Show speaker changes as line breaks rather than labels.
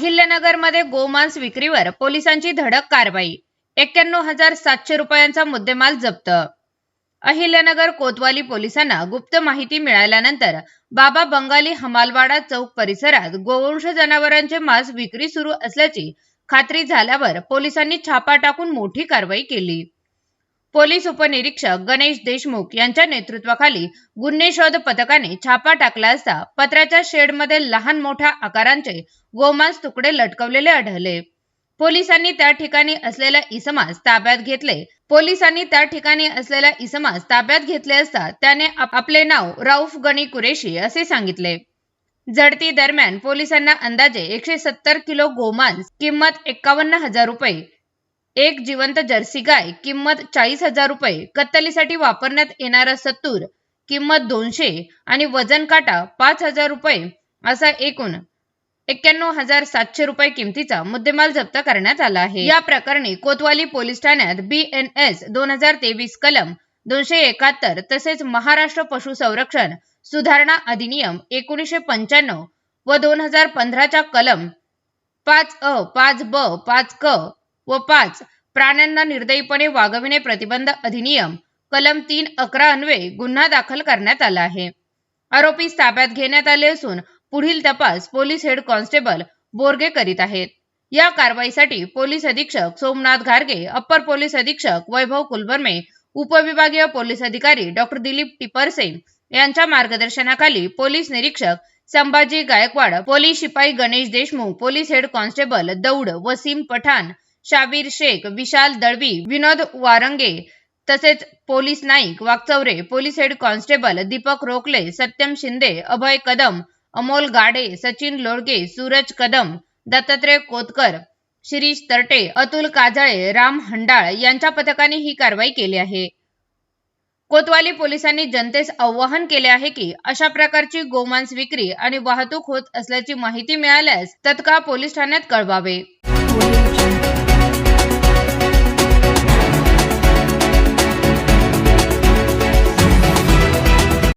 अहिल्यानगरमध्ये गोमांस विक्रीवर पोलिसांची धडक कारवाई. एक्क्याण्णव हजार सातशे रुपयांचा मुद्देमाल जप्त. अहिल्यानगर कोतवाली पोलिसांना गुप्त माहिती मिळाल्यानंतर बाबा बंगाली हमालवाडा चौक परिसरात गोवंश जनावरांचे मांस विक्री सुरू असल्याची खात्री झाल्यावर पोलिसांनी छापा टाकून मोठी कारवाई केली. पोलीस उपनिरीक्षक गणेश देशमुख यांच्या नेतृत्वाखाली गुन्हे शोध पथकाने छापा टाकला असता पत्राच्या शेडमध्ये लहान मोठ्या आकारांचे गोमांस तुकडे लटकवलेले आढळले. पोलिसांनी त्या ठिकाणी असलेल्या इसमास ताब्यात घेतले. पोलिसांनी त्या ठिकाणी असलेला इसमास ताब्यात घेतले असता त्याने आपले नाव राऊफ गणी कुरेशी असे सांगितले. झडती दरम्यान पोलिसांना अंदाजे एकशे सत्तर किलो गोमांस किंमत एक्कावन्न हजार रुपये एक जिवंत जर्सी गाय किंमत चाळीस हजार रुपये. कत्तलीसाठी वापरण्यात येणारा सत्तूर किंमत दोनशे आणि वजन काटा पाच हजार रुपये असा एकूण एक्क्याण्णव हजार सातशे रुपये किमतीचा मुद्देमाल जप्त करण्यात आला आहे. या प्रकरणी कोतवाली पोलीस ठाण्यात बी एन एस दोन हजार तेवीस कलम दोनशे एकाहत्तर तसेच महाराष्ट्र पशु संरक्षण सुधारणा अधिनियम एकोणीसशे पंच्याण्णव व दोन हजार पंधराच्या कलम पाच अ पाच ब पाच क व पाच प्राण्यांना निर्दयीपणे वागविणे प्रतिबंध अधिनियम कलम तीन अकरा अन्वये गुन्हा दाखल करण्यात आला आहे. आरोपी ताब्यात घेण्यात आले असून पुढील तपास पोलीस हेड कॉन्स्टेबल बोरगे करीत आहेत. या कारवाईसाठी पोलीस अधीक्षक सोमनाथ घारगे अप्पर पोलीस अधीक्षक वैभव कुलबर्मे उपविभागीय पोलीस अधिकारी डॉक्टर दिलीप टिपरसे यांच्या मार्गदर्शनाखाली पोलीस निरीक्षक संभाजी गायकवाड पोलीस शिपाई Ganesh Deshmukh police head constable दौड वसीम पठाण शाबीर शेख विशाल दळवी विनोद वारंगे तसेच police Naik Wakchaure police head constable Deepak Rokale Satyam Shinde अभय कदम अमोल गाडे सचिन लोळगे सूरज कदम दत्तात्रय कोतकर शिरीष तरटे अतुल काजळे राम हंडाळ यांच्या पथकाने ही कारवाई केली आहे. कोतवाली पोलिसांनी जनतेस आवाहन केले आहे की अशा प्रकारची गोमांस विक्री आणि वाहतूक होत असल्याची माहिती मिळाल्यास तत्काळ पोलीस ठाण्यात कळवावे.